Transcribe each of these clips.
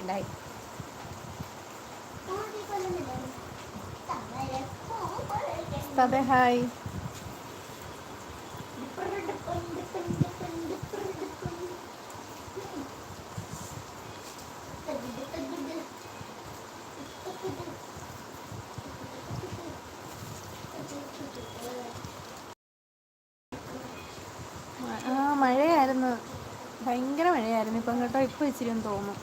ഉണ്ടായി ഹായ് ആ മഴയായിരുന്നു ഭയങ്കര മഴയായിരുന്നു ഇപ്പം കേട്ടോ ഇപ്പം ഇച്ചിരി തോന്നും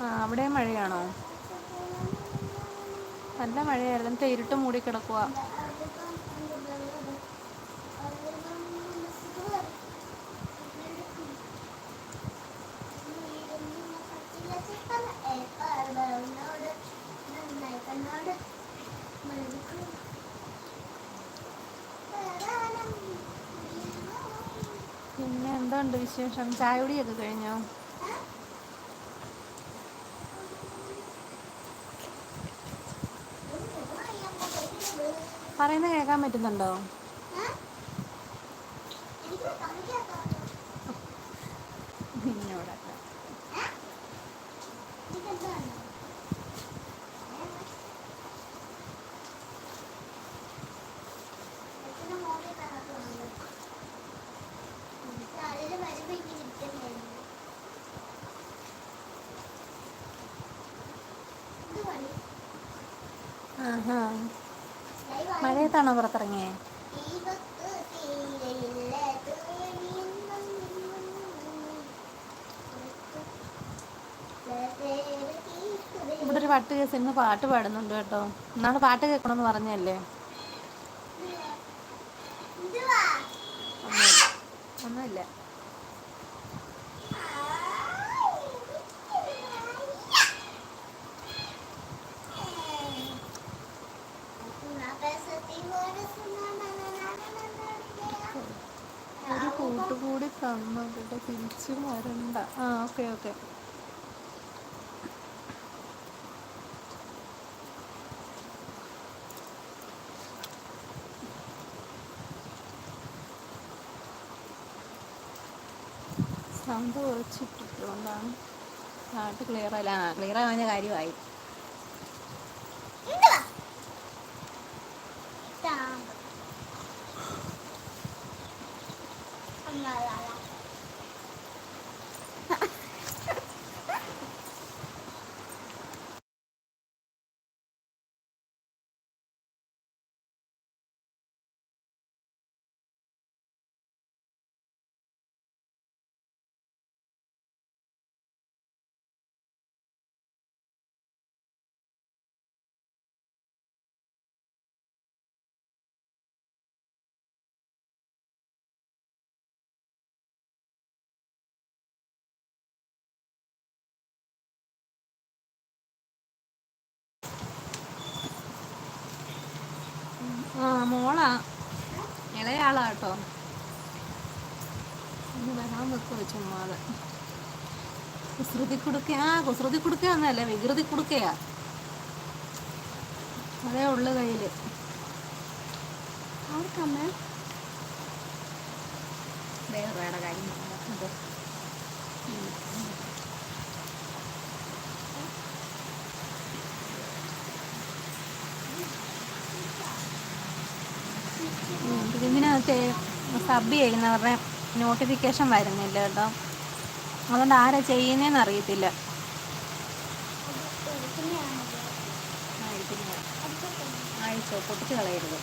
ആ അവിടെ മഴയാണോ? നല്ല മഴയായിരുന്നു. എന്നിട്ട് ഇരുട്ട് മൂടി കിടക്കുക പിന്നെ എന്തുണ്ട് വിശേഷം? ചായ കുടിയൊക്കെ കഴിഞ്ഞോ? പറയുന്നത് കേൾക്കാൻ പറ്റുന്നുണ്ടോ? മഴയത്താണോ പുറത്തിറങ്ങിയേ? ഇവിടെ ഒരു പാട്ട് കേസ് ഇന്ന് പാട്ട് പാടുന്നുണ്ട് കേട്ടോ. എന്നാണ് പാട്ട് കേൾക്കണമെന്ന് പറഞ്ഞല്ലേ? കൂട്ടുകൂടി തന്നതിന്റെ തിരിച്ചു വരണ്ട. ആ ഓക്കെ ഓക്കെ. സൗണ്ട് കുറച്ചിട്ടിട്ടുകൊണ്ടാണ് പാട്ട് ക്ലിയർ ആയില്ല ക്ലിയർ ആവാൻ കാര്യമായി. ആ മോളാ. ഇളയാളാ കേട്ടോ ഇന്ന് വരാൻ വെക്കുക ചുമ്മാതെ. കുസൃതി കുടുക്ക ആ കുസൃതി കുടുക്ക എന്നല്ല വികൃതി കുടുക്കയാ. അതേ ഉള്ളു കയ്യിൽ. വേറെ കാര്യം ഇതിനകത്ത് സബ് ചെയ്യുന്നവരുടെ നോട്ടിഫിക്കേഷൻ വരുന്നില്ല കേട്ടോ. അതുകൊണ്ട് ആരാ ചെയ്യുന്നതെന്ന് അറിയത്തില്ല. അയച്ചോ പൊട്ടിച്ച് കളയരുത്.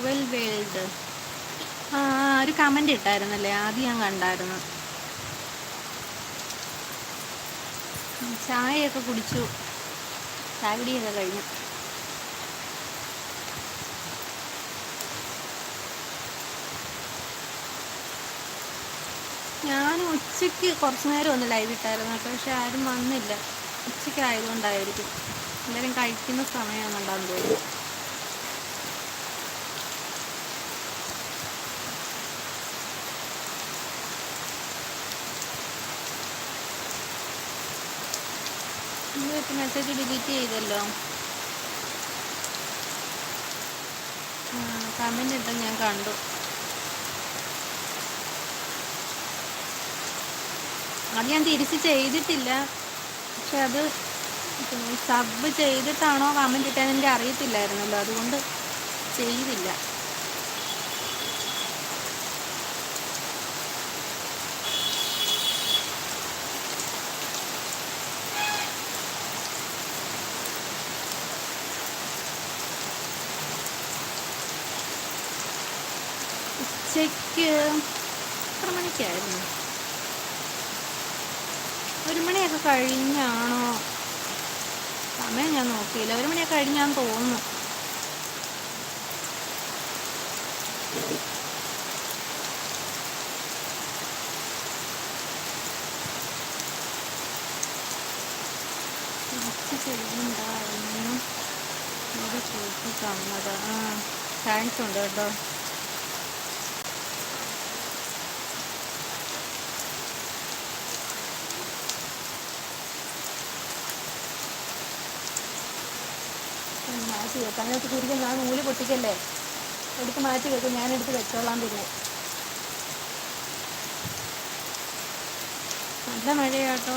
യുവൽ വേൾഡ് ഒരു കമന്റ് ഇട്ടായിരുന്നല്ലേ? ആദ്യം ഞാൻ കണ്ടായിരുന്നു. ചായയൊക്കെ കുടിച്ചു. ചായ കുടിയൊക്കെ കഴിഞ്ഞു. ഞാൻ ഉച്ചയ്ക്ക് കുറച്ച് നേരം ഒന്ന് ലൈവ് ഇട്ടായിരുന്നു. പക്ഷെ ആരും വന്നില്ല. ഉച്ചയ്ക്ക് ആയതുകൊണ്ടായിരിക്കും എല്ലാവരും കഴിക്കുന്ന സമയമാണ് തോന്നുന്നു മെസ്സേജ് ഡിലീറ്റ് ചെയ്തല്ലോ. കമന്റ് ഇട്ട് ഞാൻ കണ്ടു. അത് ഞാൻ തിരിച്ച് ചെയ്തിട്ടില്ല. പക്ഷെ അത് സബ് ചെയ്തിട്ടാണോ കമന്റ് ഇട്ടതെന്ന് എനിക്ക് അറിയത്തില്ലായിരുന്നല്ലോ. അതുകൊണ്ട് ചെയ്തില്ല. ഉച്ചയ്ക്ക് എത്ര മണിക്കായിരുന്നു? ഒരു മണിയൊക്കെ കഴിഞ്ഞാണോ? സമയം ഞാൻ നോക്കിയില്ല. ഒരു മണിയൊക്കെ കഴിഞ്ഞാന്ന് തോന്നുന്നു. ചെയ്യുന്നുണ്ടായിരുന്നു ചോദിച്ചു തന്നത്. ആ താങ്ക്സ് ഉണ്ട് കേട്ടോ. മാറ്റി വെക്കാം അതിനകത്ത് കുരിക്കും ഞാൻ നൂൽ പൊട്ടിക്കല്ലേ? എടുത്ത് മാറ്റി വെക്കും. ഞാനെടുത്ത് വെച്ചോളാം പിന്നെ. നല്ല മഴയാട്ടോ.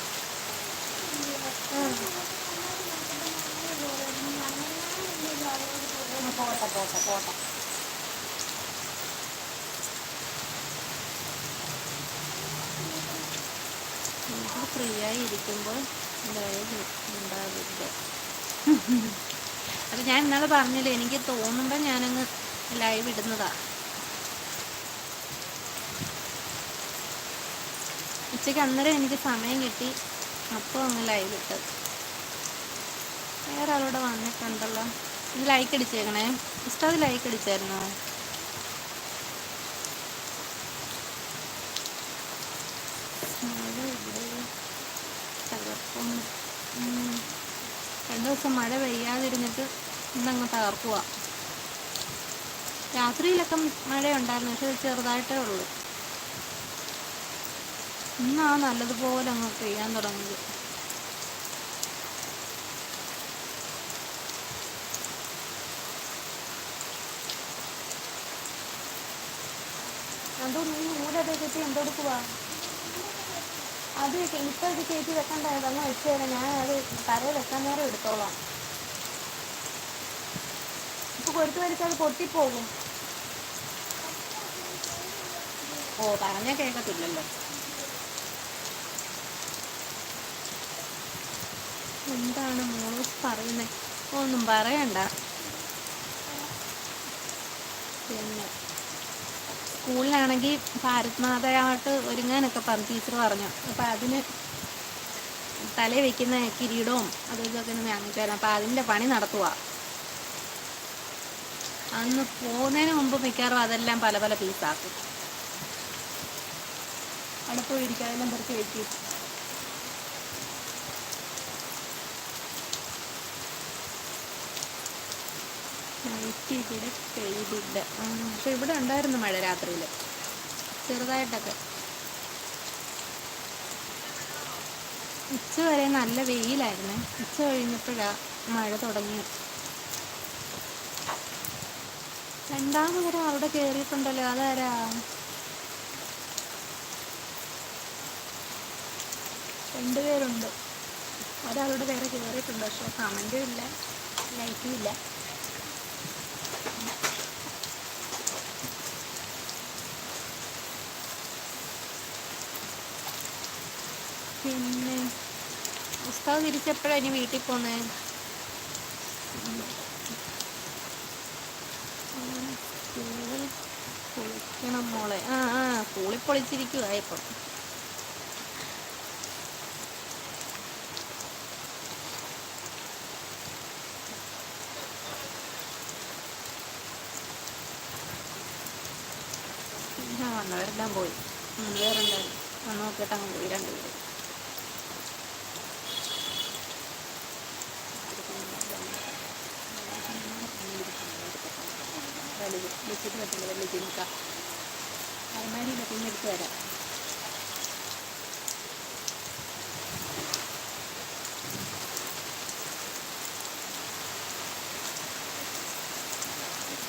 പോട്ടെ നമുക്ക് ഫ്രീ ആയി ഇരിക്കുമ്പോൾ എന്തായാലും ഉണ്ടാവില്ല അത് ഞാൻ ഇന്നലെ പറഞ്ഞില്ലേ എനിക്ക് തോന്നുമ്പോൾ ഞാനങ്ങ് ലൈവ് ഇടുന്നതാ. ഉച്ചയ്ക്ക് അന്നേരം എനിക്ക് സമയം കിട്ടി അപ്പോൾ അങ്ങ് ലൈവ് ഇട്ടത്. വേറെ ആളോടെ വന്നിട്ടുണ്ടല്ലോ. ഇത് ലൈക്ക് അടിച്ചേക്കണേ. ഉസ്താദ് ലൈക്ക് അടിച്ചായിരുന്നോ? ഉം. രണ്ട് ദിവസം മഴ പെയ്യാതിരുന്നിട്ട് ഇന്നങ്ങ് തകർക്കുക രാത്രിയിലൊക്കെ മഴയുണ്ടായിരുന്നു പക്ഷെ ചെറുതായിട്ടേ ഉള്ളൂ. ഇന്നാ നല്ലതുപോലെ അങ്ങ് പെയ്യാൻ തുടങ്ങിയത്. എന്തോ നീ നൂലൊക്കെ എന്തെടുക്കുവാ അത് ഇപ്പൊ ഇത് കയറ്റി വെക്കണ്ടായത് അങ്ങ് വെച്ച് തരാം. ഞാൻ അത് തലയിൽ വെക്കാൻ നേരം എടുത്തോളാം. ഇപ്പൊ കൊടുത്തു വലിച്ചാൽ അത് പൊട്ടിപ്പോകും. ഓ പറഞ്ഞാൽ കേൾക്കത്തില്ലല്ലോ. എന്താണ് മോൾ പറയുന്നേ? ഒന്നും പറയണ്ട പിന്നെ സ്കൂളിലാണെങ്കിൽ ഭാരത് മാതയായിട്ട് ഒരുങ്ങാനൊക്കെ പറഞ്ഞു ടീച്ചർ പറഞ്ഞു. അപ്പം അതിന് തല വയ്ക്കുന്ന കിരീടവും അതും ഇതൊക്കെ ഒന്ന് വാങ്ങിച്ചു അപ്പം അതിന്റെ പണി നടത്തുക അന്ന് പോകുന്നതിന് മുമ്പ് മിക്കവാറും അതെല്ലാം പല പല പീസാക്കും അവിടെ പോയി ഇരിക്കുക അതെല്ലാം പെറുക്കി ഇവിടെ പെയ്തില്ല പക്ഷെ ഇവിടെ ഉണ്ടായിരുന്നു മഴ രാത്രിയിൽ ചെറുതായിട്ടൊക്കെ. ഉച്ച വരെ നല്ല വെയിലായിരുന്നു. ഉച്ച കഴിഞ്ഞപ്പോഴാ മഴ തുടങ്ങി. രണ്ടാമതൊരാ അവിടെ കയറിയിട്ടുണ്ടല്ലോ അതാരാ? രണ്ടുപേരുണ്ട് ഒരാളുടെ വേറെ കയറിയിട്ടുണ്ട് പക്ഷെ കമന്റും ഇല്ല ലൈക്കും ഇല്ല. പിന്നെ ഉസ്താവ് തിരിച്ചെപ്പോഴാണ് ഇനി വീട്ടിൽ പോന്നേ കുളിക്കണം മോളെ. ആ ആ പിന്നെ വന്നവരെല്ലാം പോയി. വേറെ പേരുണ്ടായിരുന്നു വന്ന് നോക്കിയിട്ട് അങ്ങ് പോയി. രണ്ടുപേരും വെച്ചിട്ട് പറ്റില്ല വലിയ ചിനിക്ക അലമാരിയില്ല പിന്നെ എടുത്ത് തരാം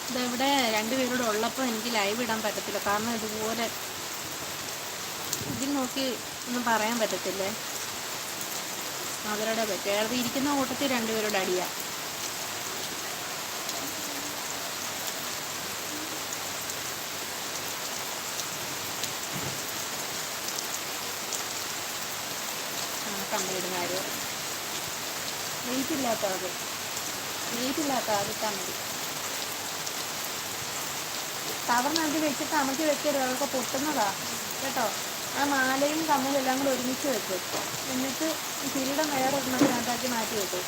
ഇതെവിടെ രണ്ടുപേരോട് ഉള്ളപ്പോൾ എനിക്ക് ലൈവ് ഇടാൻ പറ്റത്തില്ല. കാരണം ഇതുപോലെ ഇതിൽ നോക്കി ഒന്നും പറയാൻ പറ്റത്തില്ലേ? അവരുടെ പറ്റും ഇരിക്കുന്ന കൂട്ടത്തിൽ രണ്ടുപേരോട് അടിയാ. കമ്പനിയുടെ കാര്യം. വെയിറ്റ് ഇല്ലാത്ത അത് വെയിറ്റ് ഇല്ലാത്ത അതിട്ടാൽ മതി കവറിനകത്ത് വെച്ചിട്ട് അമക്കി വെക്കരുത്. അതൊക്കെ പൊട്ടുന്നതാ. കേട്ടോ? ആ മാലയും കമ്മലും എല്ലാം കൂടെ ഒരുമിച്ച് വെക്കും. എന്നിട്ട് കിരീടം വേറെ ഒരെണ്ണത്തിനകത്താക്കി മാറ്റി വെക്കും.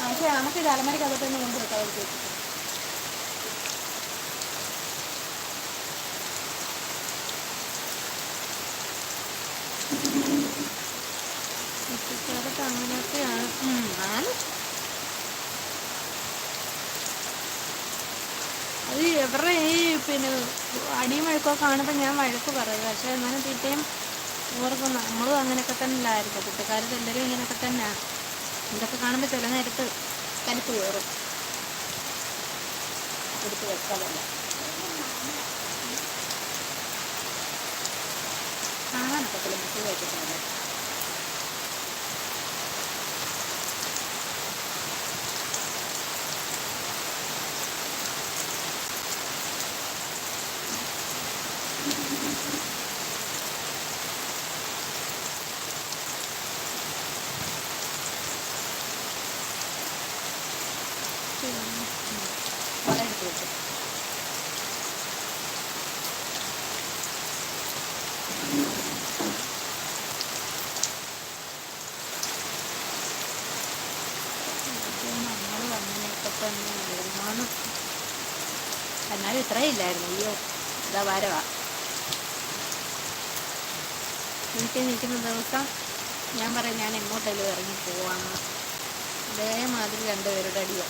പക്ഷേ നമുക്ക് ഇത് അലമാരിക്കകത്ത് തന്നെ കൊണ്ട് വെക്കാം അവർക്ക് അത് ഇവരുടെ ഈ പിന്നെ അടിയും വഴക്കൊക്കെ കാണുമ്പോൾ ഞാൻ വഴക്ക് പറയും. പക്ഷെ എന്നാലും തീറ്റയും ഓർക്കും നമ്മളും അങ്ങനെയൊക്കെ തന്നെ ഇല്ലായിരിക്കും കുട്ടിക്കാലത്ത് എല്ലാവരും ഇങ്ങനെയൊക്കെ തന്നെയാണ്. ഇതൊക്കെ കാണുമ്പോൾ ചില നേരത്ത് കലിപ്പ് കയറും. എടുത്ത് വെക്കാതല്ല കാണാനൊക്കത്തില്ല ബുക്ക് വെച്ചിട്ടുണ്ട് വളരെ എനിക്ക് വീട്ടിൽ നിൽക്കുന്ന ദിവസം ഞാൻ പറയും ഞാൻ എങ്ങോട്ടെങ്കിലും ഇറങ്ങി പോവാന്ന്. ഇതേമാതിരി രണ്ടുപേരുടെ അടിയോ.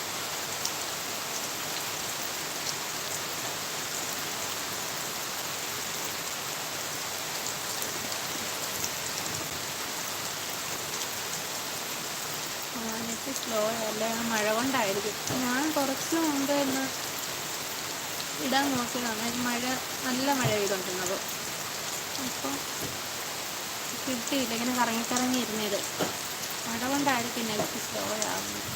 നെറ്റ് സ്ലോ അല്ല മഴ കൊണ്ടായിരിക്കും ഞാൻ കുറച്ച് മുമ്പ് ഇടാൻ നോക്കിയതാണ്. മഴ നല്ല മഴ പെയ്തുകൊണ്ടിരുന്നത് അപ്പോൾ കിട്ടിയില്ല. ഇങ്ങനെ കറങ്ങി കറങ്ങി ഇരുന്നത്. മഴ കൊണ്ടായിരിക്കും നെറ്റ് സ്ലോ ആവുന്നത്.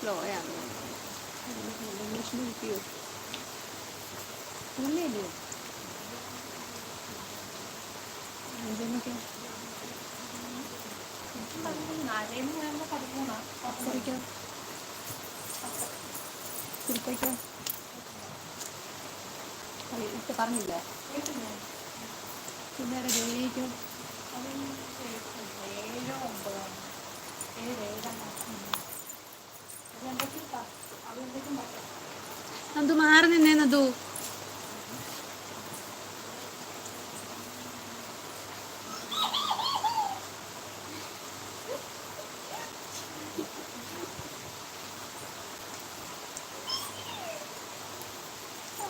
സ്ലോ ആണ് ഇംഗ്ലീഷിൽ കിട്ടിയോ ഇല്ലല്ലോ പറയുമ്പോൾ പതിമൂന്നാ അപ്സരയ്ക്കോ പറഞ്ഞില്ല പിന്നെ ജോലിക്കോ ഏഴോ ഒമ്പതോ ഏഴ് ഏഴെണ്ണം നന്ദു മാറി നിന്നേ നന്ദു.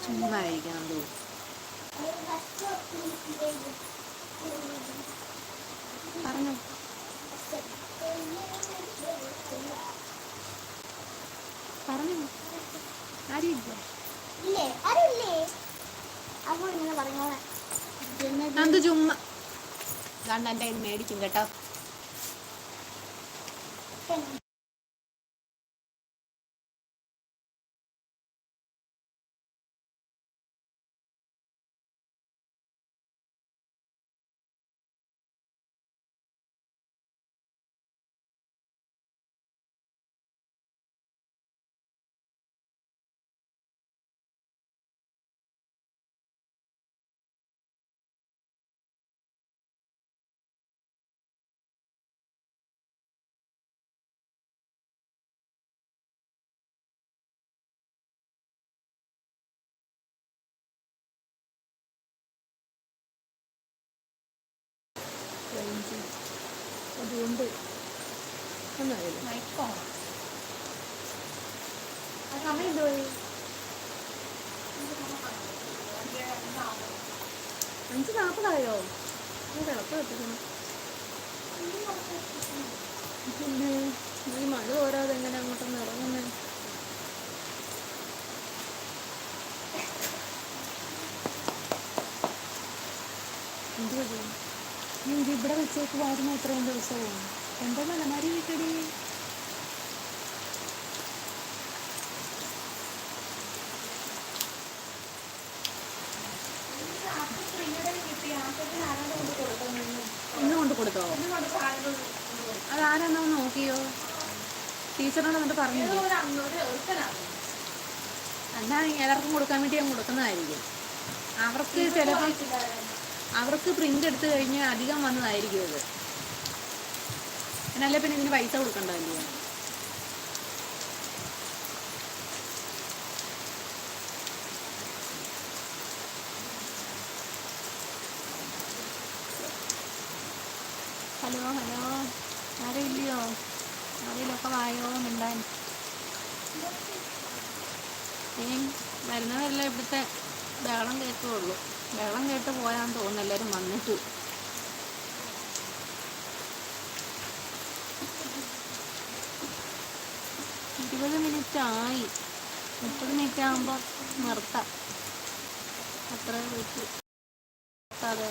ചുമ്മാ നന്ദു. പറഞ്ഞോ പറഞ്ഞോ. നന്ദു ചുമ്മാ കണ്ട എന്റെ മേടിക്കും കേട്ടോ. അതുകൊണ്ട് ഒന്നറിയില്ല സമയം എന്തോയി അഞ്ച് നാൽപ്പതായോ കിട്ടുന്നു പിന്നെ ഈ മഴ പോരാതെ എങ്ങനെ അങ്ങോട്ടൊന്ന് ഇറങ്ങുന്നേ? എന്തുവാ ചെയ്യുന്നത്? ഇവിടെ വെച്ചേക്ക് വെച്ചേക്കുവായിരുന്നു ഇത്രയും ദിവസവും എന്താ മലമാരി വീട്ടടി ഇന്ന് കൊണ്ട് അത് ആരാന്നോ നോക്കിയോ? ടീച്ചറിനോട് എന്നിട്ട് പറഞ്ഞു എന്നാ എല്ലാവർക്കും കൊടുക്കാൻ വേണ്ടി ഞാൻ കൊടുക്കുന്നതായിരിക്കും. അവർക്ക് ചിലപ്പോൾ അവർക്ക് പ്രിന്റ് എടുത്തു കഴിഞ്ഞാൽ അധികം വന്നതായിരിക്കും അത് എന്നാലേ പിന്നെ ഇതിന് പൈസ കൊടുക്കണ്ടതല്ലേ ഹലോ ഹലോ. ആരും ഇല്ലയോ ആരെങ്കിലുമൊക്കെ വായോ? മിണ്ടാൻ. ഇനി വരുന്നവരെല്ലാം ഇവിടുത്തെ ബഹളം കേൾക്കുകയുള്ളൂ ബഹളം കേട്ട് പോയാന്ന് തോന്നുന്നു എല്ലാവരും വന്നിട്ട്. ഇരുപത് മിനിറ്റ് ആയി മുപ്പത് മിനിറ്റ് ആകുമ്പോൾ നിർത്താം. അത്ര വെച്ച് അതെ